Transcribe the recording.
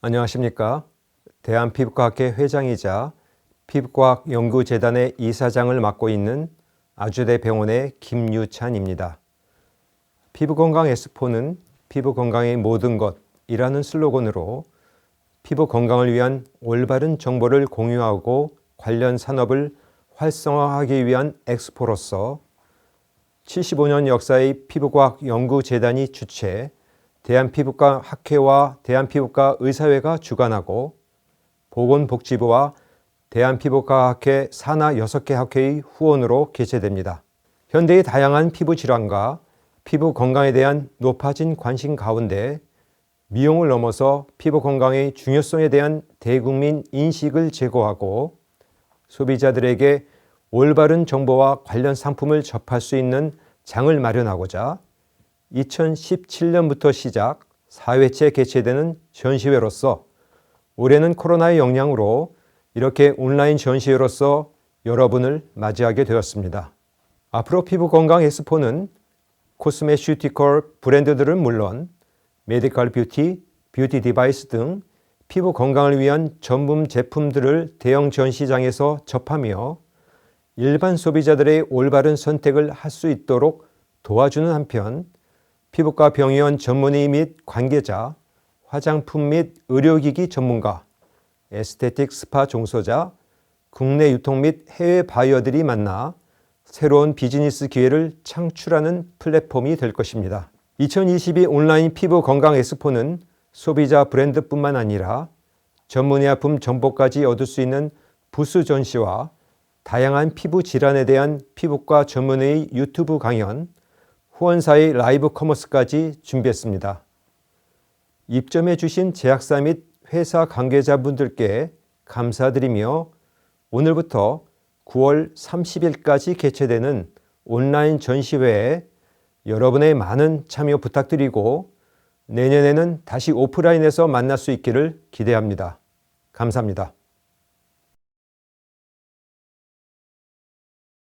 안녕하십니까. 대한피부과학회 회장이자 피부과학연구재단의 이사장을 맡고 있는 아주대 병원의 김유찬입니다. 피부건강 엑스포는 피부건강의 모든 것이라는 슬로건으로 피부 건강을 위한 올바른 정보를 공유하고 관련 산업을 활성화하기 위한 엑스포로서 75년 역사의 피부과학 연구재단이 주최 대한피부과 학회와 대한피부과 의사회가 주관하고 보건복지부와 대한피부과 학회 산하 6개 학회의 후원으로 개최됩니다. 현대의 다양한 피부 질환과 피부 건강에 대한 높아진 관심 가운데 미용을 넘어서 피부 건강의 중요성에 대한 대국민 인식을 제고하고 소비자들에게 올바른 정보와 관련 상품을 접할 수 있는 장을 마련하고자 2017년부터 시작 4회째 개최되는 전시회로서 올해는 코로나의 영향으로 이렇게 온라인 전시회로서 여러분을 맞이하게 되었습니다. 앞으로 피부 건강 엑스포는 코스메슈티컬 브랜드들은 물론 메디컬 뷰티, 뷰티 디바이스 등 피부 건강을 위한 전문 제품들을 대형 전시장에서 접하며 일반 소비자들의 올바른 선택을 할 수 있도록 도와주는 한편 피부과 병의원 전문의 및 관계자, 화장품 및 의료기기 전문가, 에스테틱 스파 종소자, 국내 유통 및 해외 바이어들이 만나 새로운 비즈니스 기회를 창출하는 플랫폼이 될 것입니다. 2022 온라인 피부 건강 엑스포는 소비자 브랜드뿐만 아니라 전문의약품 정보까지 얻을 수 있는 부스 전시와 다양한 피부 질환에 대한 피부과 전문의 유튜브 강연, 후원사의 라이브 커머스까지 준비했습니다. 입점해 주신 제약사 및 회사 관계자분들께 감사드리며 오늘부터 9월 30일까지 개최되는 온라인 전시회에 여러분의 많은 참여 부탁드리고 내년에는 다시 오프라인에서 만날 수 있기를 기대합니다. 감사합니다.